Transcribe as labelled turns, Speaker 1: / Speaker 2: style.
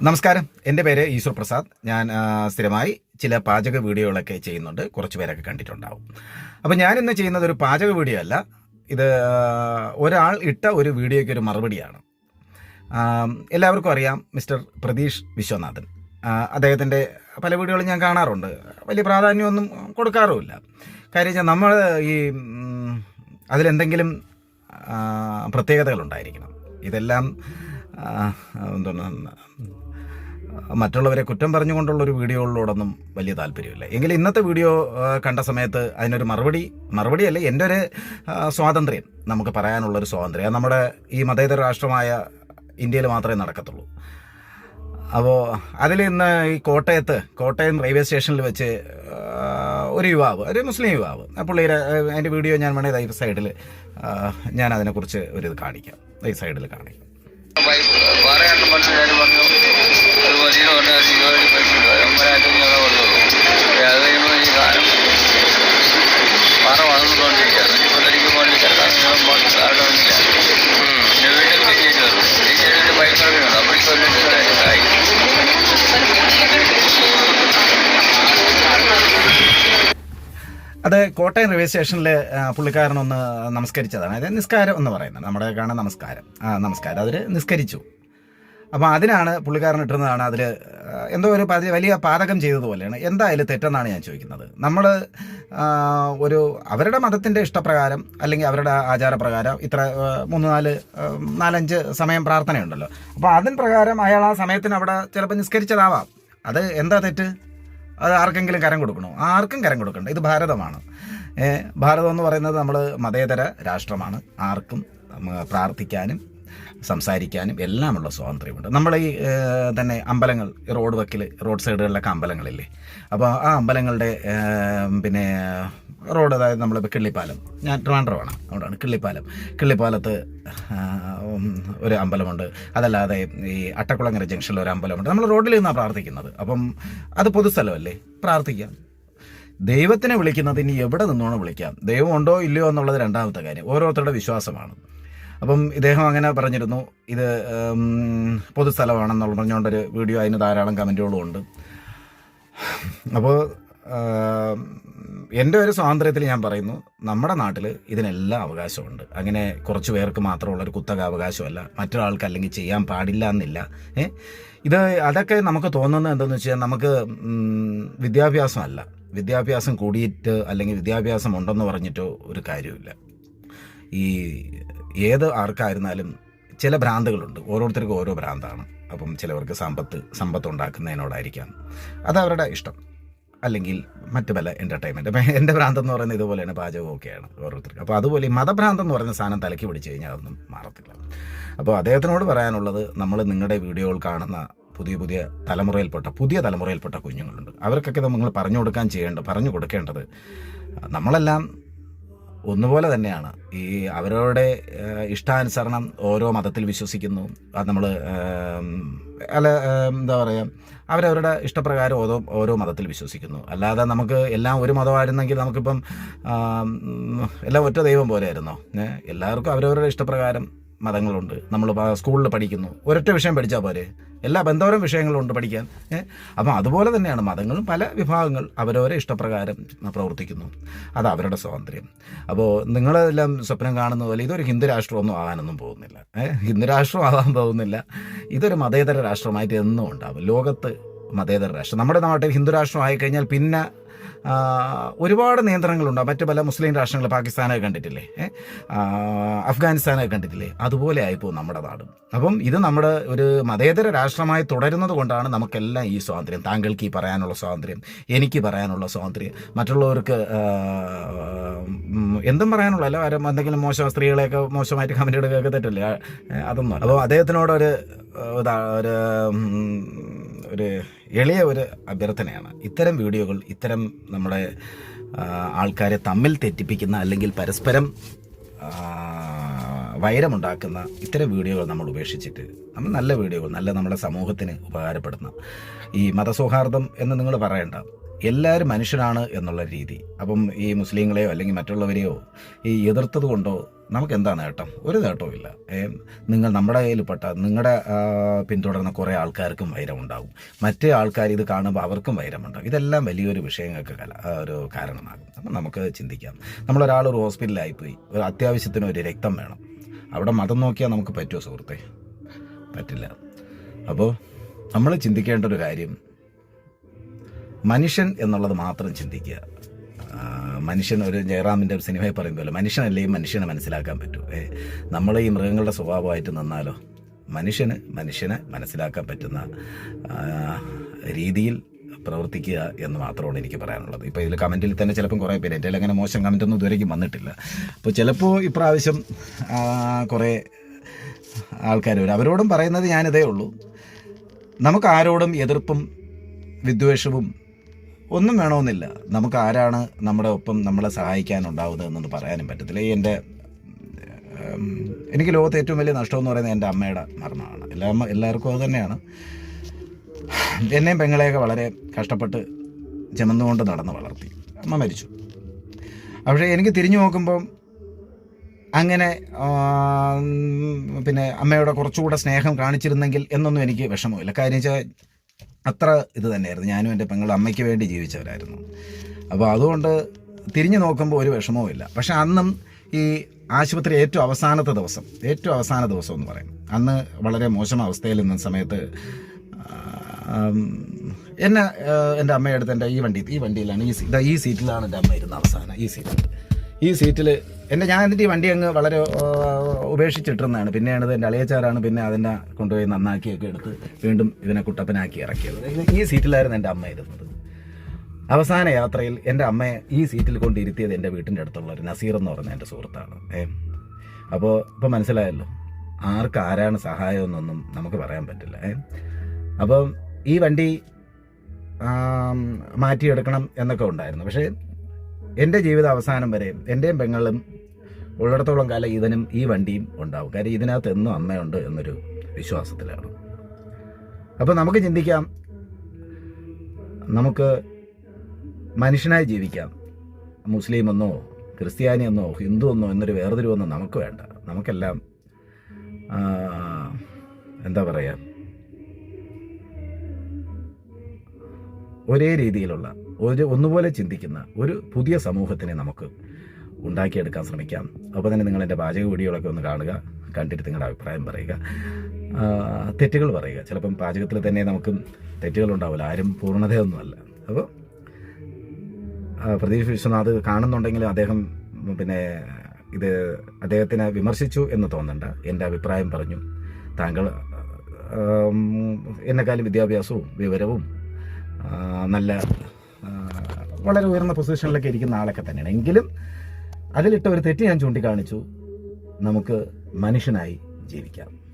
Speaker 1: നമസ്കാരം. എന്റെ പേര് ഈശ്വർ പ്രസാദ്. ഞാൻ സ്ഥിരമായി ചില പാചക വീഡിയോകളൊക്കെ ചെയ്യുന്നുണ്ട്. കുറച്ച് പേരൊക്കെ കണ്ടിട്ടുണ്ടാവും. അപ്പോൾ ഞാൻ ഇന്ന് ചെയ്യുന്നത് ഒരു പാചക വീഡിയോ അല്ല. ഇത് ഒരാൾ ഇട്ട ഒരു വീഡിയോയ്ക്ക് ഒരു മറുപടിയാണ്. എല്ലാവർക്കും അറിയാം മിസ്റ്റർ പ്രതീഷ് വിശ്വനാഥൻ. അദ്ദേഹത്തിന്റെ പല വീഡിയോകളും ഞാൻ കാണാറുണ്ട്. വലിയ പ്രാധാന്യമൊന്നും കൊടുക്കാറുമില്ല. കാര്യം വെച്ചാൽ നമ്മൾ ഈ അതിലെന്തെങ്കിലും പ്രത്യേകതകളുണ്ടായിരിക്കണം. ഇതെല്ലാം മറ്റുള്ളവരെ കുറ്റം പറഞ്ഞുകൊണ്ടുള്ള ഒരു വീഡിയോകളിലോടൊന്നും വലിയ താല്പര്യമില്ല. എങ്കിലും ഇന്നത്തെ വീഡിയോ കണ്ട സമയത്ത് അതിനൊരു മറുപടി മറുപടിയല്ല എന്റെ ഒരു സ്വാതന്ത്ര്യം നമുക്ക് പറയാനുള്ളൊരു സ്വാതന്ത്ര്യം. നമ്മുടെ ഈ മതേതര രാഷ്ട്രമായ ഇന്ത്യയിൽ മാത്രമേ നടക്കത്തുള്ളൂ. അപ്പോൾ അതിൽ ഇന്ന് ഈ കോട്ടയത്ത് കോട്ടയം റെയിൽവേ സ്റ്റേഷനിൽ വെച്ച് ഒരു യുവാവ് ഒരു മുസ്ലിം യുവാവ് പുള്ളിയുടെ അതിന്റെ വീഡിയോ ഞാൻ വേണേൽ ഈ സൈഡിൽ ഞാൻ അതിനെക്കുറിച്ച് ഒരു ഇത് കാണിക്കാം. ഈ സൈഡിൽ കാണിക്കാം.
Speaker 2: പണ്ട് പറഞ്ഞു. ഒരു വലിയ പറഞ്ഞാൽ ഇരുപത് പൈസ ഒമ്പതിനായിരത്തി ഞങ്ങൾ കൊടുത്തുള്ളൂ അത് കഴിയുമ്പോൾ ഈ സാധനം പാറ വളർന്നുകൊണ്ടിരിക്കുകയാണ്. ഇപ്പോൾ എനിക്ക് കിടക്കാൻ സാധനമില്ല പിന്നെ വീട്ടിൽ തിരിച്ചു വരും തിരിച്ചു കഴിഞ്ഞിട്ട് പൈസ വേണം അപ്പോഴേക്കും ഒരു ലക്ഷം
Speaker 1: അത് കോട്ടയം റെയിൽവേ സ്റ്റേഷനിൽ പുള്ളിക്കാരനൊന്ന് നമസ്കരിച്ചതാണ്. അതായത് നിസ്കാരം എന്ന് പറയുന്നത്. നമ്മുടെ കാണാൻ നമസ്കാരം. ആ നമസ്കാരം. അവർ നിസ്കരിച്ചു. അപ്പോൾ അതിനാണ് പുള്ളിക്കാരൻ ഇട്ടുന്നതാണ് അതിൽ എന്തോ ഒരു വലിയ പാതകം ചെയ്തതുപോലെയാണ്. എന്താ അതിൽ തെറ്റെന്നാണ് ഞാൻ ചോദിക്കുന്നത്. നമ്മൾ ഒരു അവരുടെ മതത്തിന്റെ ഇഷ്ടപ്രകാരം അല്ലെങ്കിൽ അവരുടെ ആചാരപ്രകാരം ഇത്ര മൂന്ന് നാല് നാലഞ്ച് സമയം പ്രാർത്ഥനയുണ്ടല്ലോ. അപ്പോൾ അതിന് പ്രകാരം അയാൾ ആ സമയത്തിന് അവിടെ ചിലപ്പോൾ നിസ്കരിച്ചതാവാം. അത് എന്താ തെറ്റ്? അത് ആർക്കെങ്കിലും കരം കൊടുക്കണോ? ആർക്കും കരം കൊടുക്കണ്ട. ഇത് ഭാരതമാണ്. ഭാരതം എന്ന് പറയുന്നത് നമ്മൾ മതേതര രാഷ്ട്രമാണ്. ആർക്കും പ്രാർത്ഥിക്കാനും സംസാരിക്കാനും എല്ലാമുള്ള സ്വാതന്ത്ര്യമുണ്ട്. നമ്മൾ ഈ തന്നെ അമ്പലങ്ങൾ റോഡ് വക്കിൽ റോഡ് സൈഡുകളിലൊക്കെ അമ്പലങ്ങളില്ലേ? അപ്പോൾ ആ അമ്പലങ്ങളുടെ പിന്നെ റോഡ് അതായത് നമ്മളിപ്പോൾ കിള്ളിപ്പാലം. ഞാൻ ട്രിവാൻഡ്രമാണ്. അവിടെയാണ് കിള്ളിപ്പാലം. കിള്ളിപ്പാലത്ത് ഒരു അമ്പലമുണ്ട്. അതല്ലാതെ ഈ അട്ടക്കുളങ്ങര ജംഗ്ഷനിൽ ഒരു അമ്പലമുണ്ട്. നമ്മൾ റോഡിൽ നിന്നാണ് പ്രാർത്ഥിക്കുന്നത്. അപ്പം അത് പൊതുസ്ഥലമല്ലേ? പ്രാർത്ഥിക്കാം. ദൈവത്തിനെ വിളിക്കുന്നത് ഇനി എവിടെ നിന്നോണം വിളിക്കാം. ദൈവം ഉണ്ടോ ഇല്ലയോ എന്നുള്ളത് രണ്ടാമത്തെ കാര്യം. ഓരോരുത്തരുടെ വിശ്വാസമാണ്. അപ്പം ഇദ്ദേഹം അങ്ങനെ പറഞ്ഞിരുന്നു ഇത് പൊതുസ്ഥലമാണെന്നുള്ള പറഞ്ഞുകൊണ്ടൊരു വീഡിയോ അതിന് ധാരാളം കമന്റുകളും ഉണ്ട്. അപ്പോൾ എന്റെ ഒരു സ്വാതന്ത്ര്യത്തിൽ ഞാൻ പറയുന്നു നമ്മുടെ നാട്ടിൽ ഇതിനെല്ലാം അവകാശമുണ്ട്. അങ്ങനെ കുറച്ച് പേർക്ക് മാത്രമുള്ള ഒരു കുത്തക അവകാശമല്ല. മറ്റൊരാൾക്ക് അല്ലെങ്കിൽ ചെയ്യാൻ പാടില്ല എന്നില്ല. ഇത് അതൊക്കെ നമുക്ക് തോന്നുന്നത് എന്താണെന്ന് വെച്ചാൽ നമുക്ക് വിദ്യാഭ്യാസമല്ല. വിദ്യാഭ്യാസം കൂടിയിട്ട് അല്ലെങ്കിൽ വിദ്യാഭ്യാസം ഉണ്ടെന്ന് പറഞ്ഞിട്ടോ ഒരു കാര്യമില്ല ഈ ഏത് ആർക്കായിരുന്നാലും ചില ഭ്രാന്തുകളുണ്ട്. ഓരോരുത്തർക്കും ഓരോ ഭ്രാന്താണ്. അപ്പം ചിലവർക്ക് സമ്പത്ത് സമ്പത്ത് ഉണ്ടാക്കുന്നതിനോടായിരിക്കാം അത് അവരുടെ ഇഷ്ടം. അല്ലെങ്കിൽ മറ്റു പല എന്റർടൈൻമെന്റ് അപ്പം എന്റെ ഭ്രാന്ത് എന്ന് പറയുന്നത് ഇതുപോലെയാണ് പാചകമൊക്കെയാണ് ഓരോരുത്തർക്ക്. അപ്പോൾ അതുപോലെ ഈ മതഭ്രാന്ത് എന്ന് പറയുന്ന സാധനം തലയ്ക്ക് പിടിച്ച് കഴിഞ്ഞാൽ അതൊന്നും മാറത്തില്ല. അപ്പോൾ അദ്ദേഹത്തിനോട് പറയാനുള്ളത് നമ്മൾ നിങ്ങളുടെ വീഡിയോകൾ കാണുന്ന പുതിയ പുതിയ തലമുറയിൽപ്പെട്ട പുതിയ തലമുറയിൽപ്പെട്ട കുഞ്ഞുങ്ങളുണ്ട്. അവർക്കൊക്കെ നമ്മൾ പറഞ്ഞു കൊടുക്കാൻ ചെയ്യേണ്ട പറഞ്ഞു കൊടുക്കേണ്ടത് നമ്മളെല്ലാം ഒന്നുപോലെ തന്നെയാണ്. ഈ അവരവരുടെ ഇഷ്ടാനുസരണം ഓരോ മതത്തിൽ വിശ്വസിക്കുന്നു. അത് നമ്മൾ അല്ല എന്താ പറയുക അവരവരുടെ ഇഷ്ടപ്രകാരം ഓരോ ഓരോ മതത്തിൽ വിശ്വസിക്കുന്നു. അല്ലാതെ നമുക്ക് എല്ലാം ഒരു മതമായിരുന്നെങ്കിൽ നമുക്കിപ്പം എല്ലാം ഒറ്റ ദൈവം പോലെയായിരുന്നോ? എല്ലാവർക്കും അവരവരുടെ ഇഷ്ടപ്രകാരം മതങ്ങളുണ്ട്. നമ്മൾ സ്കൂളിൽ പഠിക്കുന്നു. ഒരൊറ്റ വിഷയം പഠിച്ചാൽ പോരെ? എല്ലാ ബന്ധോരം വിഷയങ്ങളുണ്ട് പഠിക്കാൻ. അപ്പം അതുപോലെ തന്നെയാണ് മതങ്ങളും പല വിഭാഗങ്ങൾ അവരവരെ ഇഷ്ടപ്രകാരം പ്രവർത്തിക്കുന്നു. അത് അവരുടെ സ്വാതന്ത്ര്യം. അപ്പോൾ നിങ്ങളെല്ലാം സ്വപ്നം കാണുന്ന പോലെ ഇതൊരു ഹിന്ദു രാഷ്ട്രമൊന്നും ആകാനൊന്നും പോകുന്നില്ല. ഹിന്ദു രാഷ്ട്രം ആകാൻ പോകുന്നില്ല. ഇതൊരു മതേതര രാഷ്ട്രമായിട്ട് എന്നും ഉണ്ടാവും. ലോകത്ത് മതേതര രാഷ്ട്രം. നമ്മുടെ നാട്ടിൽ ഹിന്ദു രാഷ്ട്രം ആയിക്കഴിഞ്ഞാൽ പിന്നെ ഒരുപാട് നിയന്ത്രണങ്ങളുണ്ട്. മറ്റു പല മുസ്ലിം രാഷ്ട്രങ്ങൾ പാകിസ്ഥാനൊക്കെ കണ്ടിട്ടില്ലേ? അഫ്ഗാനിസ്ഥാനൊക്കെ കണ്ടിട്ടില്ലേ? അതുപോലെ ആയിപ്പോൾ നമ്മുടെ നാടും. അപ്പം ഇത് നമ്മുടെ ഒരു മതേതര രാഷ്ട്രമായി തുടരുന്നത് കൊണ്ടാണ് നമുക്കെല്ലാം ഈ സ്വാതന്ത്ര്യം താങ്കൾക്ക് ഈ പറയാനുള്ള സ്വാതന്ത്ര്യം എനിക്ക് പറയാനുള്ള സ്വാതന്ത്ര്യം മറ്റുള്ളവർക്ക് എന്തും പറയാനുള്ള. അല്ല ആരും എന്തെങ്കിലും മോശം സ്ത്രീകളെയൊക്കെ മോശമായിട്ട് കമന്റ് എടുക്കുകയൊക്കെ തെറ്റില്ല? അതൊന്നും അപ്പോൾ അദ്ദേഹത്തിനോടൊരു ഒരു ഒരു എളിയ ഒരു അഭ്യർത്ഥനയാണ്. ഇത്തരം വീഡിയോകൾ ഇത്തരം നമ്മുടെ ആൾക്കാരെ തമ്മിൽ തെറ്റിപ്പിക്കുന്ന അല്ലെങ്കിൽ പരസ്പരം വൈരമുണ്ടാക്കുന്ന ഇത്തരം വീഡിയോകൾ നമ്മൾ ഉപേക്ഷിച്ചിട്ട് നമ്മൾ നല്ല വീഡിയോകൾ നല്ല നമ്മുടെ സമൂഹത്തിന് ഉപകാരപ്പെടുന്ന ഈ മതസൗഹാർദ്ദം എന്ന് നിങ്ങൾ പറയണ്ട എല്ലാവരും മനുഷ്യരാണ് എന്നുള്ള രീതി. അപ്പം ഈ മുസ്ലിങ്ങളെയോ അല്ലെങ്കിൽ മറ്റുള്ളവരെയോ ഈ എതിർത്തത് കൊണ്ടോ നമുക്ക് എന്താ നേട്ടം ഒരു നേട്ടവും ഇല്ല. നിങ്ങൾ നമ്മുടെ കയ്യിൽപ്പെട്ട നിങ്ങളുടെ പിന്തുടർന്ന കുറേ ആൾക്കാർക്കും ഉണ്ടാകും. മറ്റേ ആൾക്കാർ ഇത് കാണുമ്പോൾ അവർക്കും വൈരമുണ്ടാകും ഇതെല്ലാം വലിയൊരു വിഷയങ്ങൾക്ക് കല ഒരു കാരണമാകും. അപ്പം നമുക്ക് ചിന്തിക്കാം. നമ്മളൊരാൾ ഒരു ഹോസ്പിറ്റലിലായിപ്പോയി. ഒരു അത്യാവശ്യത്തിന് ഒരു രക്തം വേണം. അവിടെ മതം നോക്കിയാൽ നമുക്ക് പറ്റുമോ സുഹൃത്തെ? പറ്റില്ല. അപ്പോൾ നമ്മൾ ചിന്തിക്കേണ്ട ഒരു കാര്യം മനുഷ്യൻ എന്നുള്ളത് മാത്രം ചിന്തിക്കുക. മനുഷ്യൻ ഒരു ജയറാമിന്റെ സിനിമയിൽ പറയും മനുഷ്യനല്ലേ ഈ മനുഷ്യനെ മനസ്സിലാക്കാൻ പറ്റൂ? നമ്മൾ ഈ മൃഗങ്ങളുടെ സ്വഭാവമായിട്ട് നിന്നാലോ? മനുഷ്യന് മനുഷ്യനെ മനസ്സിലാക്കാൻ പറ്റുന്ന രീതിയിൽ പ്രവർത്തിക്കുക എന്ന് മാത്രമാണ് എനിക്ക് പറയാനുള്ളത്. ഇപ്പോൾ ഇതിൽ കമന്റിൽ തന്നെ ചിലപ്പം കുറേ പേര് എന്റെ അങ്ങനെ മോശം കമന്റൊന്നും ഇതുവരെയ്ക്കും വന്നിട്ടില്ല. അപ്പോൾ ചിലപ്പോൾ ഇപ്രാവശ്യം കുറേ ആൾക്കാർ വരും. അവരോടും പറയുന്നത് ഞാനിതേ ഉള്ളൂ. നമുക്ക് ആരോടും എതിർപ്പും വിദ്വേഷവും ഒന്നും വേണമെന്നില്ല. നമുക്ക് ആരാണ് നമ്മുടെ ഒപ്പം നമ്മളെ സഹായിക്കാനുണ്ടാവുന്നത് എന്നൊന്ന് പറയാനും പറ്റത്തില്ല. ഈ എന്റെ എനിക്ക് ലോകത്ത് ഏറ്റവും വലിയ നഷ്ടമെന്ന് പറയുന്നത് എന്റെ അമ്മയുടെ മരണമാണ്. എല്ലാ എല്ലാവർക്കും അത് തന്നെയാണ്. എന്നെയും പെങ്ങളെയൊക്കെ വളരെ കഷ്ടപ്പെട്ട് ചുമന്നുകൊണ്ട് നടന്ന് വളർത്തി. അമ്മ മരിച്ചു. പക്ഷേ എനിക്ക് തിരിഞ്ഞു നോക്കുമ്പം അങ്ങനെ പിന്നെ അമ്മയോട് കുറച്ചുകൂടെ സ്നേഹം കാണിച്ചിരുന്നെങ്കിൽ എന്നൊന്നും എനിക്ക് വിഷമമില്ല. കാര്യം വെച്ചാൽ അത്ര ഇത് തന്നെയായിരുന്നു. ഞാനും എന്റെ പെങ്ങളും അമ്മയ്ക്ക് വേണ്ടി ജീവിച്ചവരായിരുന്നു. അപ്പോൾ അതുകൊണ്ട് തിരിഞ്ഞു നോക്കുമ്പോൾ ഒരു വിഷമവും ഇല്ല. പക്ഷെ അന്നും ഈ ആശുപത്രി ഏറ്റവും അവസാനത്തെ ദിവസം ഏറ്റവും അവസാന ദിവസം എന്ന് പറയും. അന്ന് വളരെ മോശം അവസ്ഥയിൽ നിന്ന സമയത്ത് എന്നെ എന്റെ അമ്മയെടുത്ത് എന്റെ ഈ വണ്ടി ഈ വണ്ടിയിലാണ് ഈ സീറ്റ് ഈ സീറ്റിലാണ് എന്റെ അമ്മ ഇരുന്ന അവസാനം. ഈ സീറ്റിൽ ഈ സീറ്റിൽ എന്റെ ഞാൻ എന്നിട്ട് ഈ വണ്ടി അങ്ങ് വളരെ ഉപേക്ഷിച്ചിട്ടിരുന്നതാണ്. പിന്നെയാണ് എന്റെ അളിയച്ചാരാണ് പിന്നെ അതിനെ കൊണ്ടുപോയി നന്നാക്കിയൊക്കെ എടുത്ത് വീണ്ടും ഇതിനെ കുട്ടപ്പനാക്കി ഇറക്കിയത്. ഈ സീറ്റിലായിരുന്നു എന്റെ അമ്മ ഇരുന്നത്. അവസാന യാത്രയിൽ എന്റെ അമ്മയെ ഈ സീറ്റിൽ കൊണ്ടിരുത്തിയത് എന്റെ വീട്ടിന്റെ അടുത്തുള്ള ഒരു നസീർ എന്ന് പറഞ്ഞ എന്റെ സുഹൃത്താണ്. ഏ അപ്പോൾ ഇപ്പോൾ മനസ്സിലായല്ലോ ആർക്ക് ആരാണ് സഹായമെന്നൊന്നും നമുക്ക് പറയാൻ പറ്റില്ല. ഏ അപ്പം ഈ വണ്ടി മാറ്റിയെടുക്കണം എന്നൊക്കെ ഉണ്ടായിരുന്നു. പക്ഷേ എന്റെ ജീവിത അവസാനം വരെ എന്റെയും പെങ്ങളും ഉള്ളിടത്തോളം കാലം ഇതിനും ഈ വണ്ടിയും ഉണ്ടാവും. കാര്യം ഇതിനകത്ത് എന്നും അമ്മയുണ്ട് എന്നൊരു വിശ്വാസത്തിലാണ്. അപ്പോൾ നമുക്ക് ചിന്തിക്കാം നമുക്ക് മനുഷ്യനായി ജീവിക്കാം. മുസ്ലിം എന്നോ ക്രിസ്ത്യാനി എന്നോ ഹിന്ദു എന്നോ എന്നൊരു വേർതിരിവൊന്നും നമുക്ക് വേണ്ട. നമുക്കെല്ലാം എന്താ പറയുക ഒരേ രീതിയിലുള്ള ഒരു ഒന്നുപോലെ ചിന്തിക്കുന്ന ഒരു പുതിയ സമൂഹത്തിനെ നമുക്ക് ഉണ്ടാക്കിയെടുക്കാൻ ശ്രമിക്കാം. അപ്പോൾ തന്നെ നിങ്ങൾ എന്റെ പാചക വീഡിയോകളൊക്കെ ഒന്ന് കാണുക കണ്ടിട്ട് നിങ്ങളുടെ അഭിപ്രായം പറയുക. തെറ്റുകൾ പറയുക. ചിലപ്പം പാചകത്തിൽ തന്നെ നമുക്ക് തെറ്റുകളുണ്ടാവില്ല. ആരും പൂർണതയൊന്നുമല്ല. അപ്പോൾ പ്രദീപ് വിശ്വനാഥ് കാണുന്നുണ്ടെങ്കിൽ അദ്ദേഹം പിന്നെ ഇത് അദ്ദേഹത്തിനെ വിമർശിച്ചു എന്ന് തോന്നണ്ട. എന്റെ അഭിപ്രായം പറഞ്ഞു. താങ്കൾ എന്നെക്കാളും വിദ്യാഭ്യാസവും വിവരവും നല്ല വളരെ ഉയർന്ന പൊസിഷനിലൊക്കെ ഇരിക്കുന്ന ആളൊക്കെ തന്നെയാണ്. എങ്കിലും അതിലിട്ട ഒരു തെറ്റ് ഞാൻ ചൂണ്ടിക്കാണിച്ചു. നമുക്ക് മനുഷ്യനായി ജീവിക്കാം.